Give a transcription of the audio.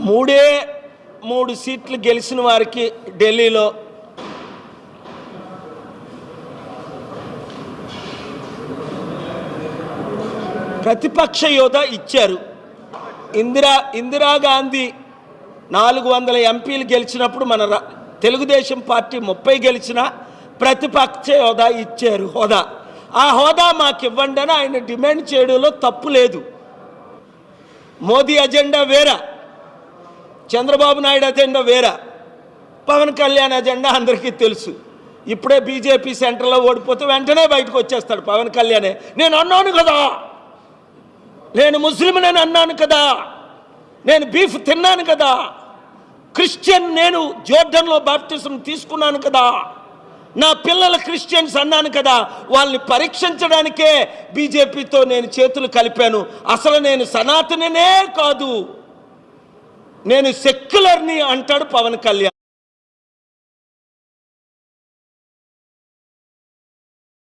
మూడే మూడు సీట్లు గెలిచిన వారికి ఢిల్లీలో ప్రతిపక్ష యోధ ఇచ్చారు. ఇందిరా ఇందిరాగాంధీ నాలుగు వందల ఎంపీలు గెలిచినప్పుడు మన రా- తెలుగుదేశం పార్టీ ముప్పై గెలిచిన ప్రతిపక్ష హోదా ఇచ్చారు హోదా. ఆ హోదా మాకు ఇవ్వండి అని ఆయన డిమాండ్ చేయడంలో తప్పు లేదు. మోదీ అజెండా వేరా? చంద్రబాబు నాయుడు అజెండా వేరా? పవన్ కళ్యాణ్ అజెండా అందరికీ తెలుసు. ఇప్పుడే బీజేపీ సెంటర్లో ఓడిపోతే వెంటనే బయటకు వచ్చేస్తాడు పవన్ కళ్యాణే. నేను అన్నాను కదా. నేను ముస్లింనని అన్నాను కదా. నేను బీఫ్ తిన్నాను కదా. క్రిస్టియన్ నేను జోర్డన్లో బాప్టిజం తీసుకున్నాను కదా. నా పిల్లల క్రిస్టియన్స్ అన్నాను కదా. వాళ్ళని పరీక్షించడానికే బీజేపీతో నేను చేతులు కలిపాను. అసలు నేను సనాతననే కాదు. నేను సెక్యులర్ని అంటాడు పవన్ కళ్యాణ్.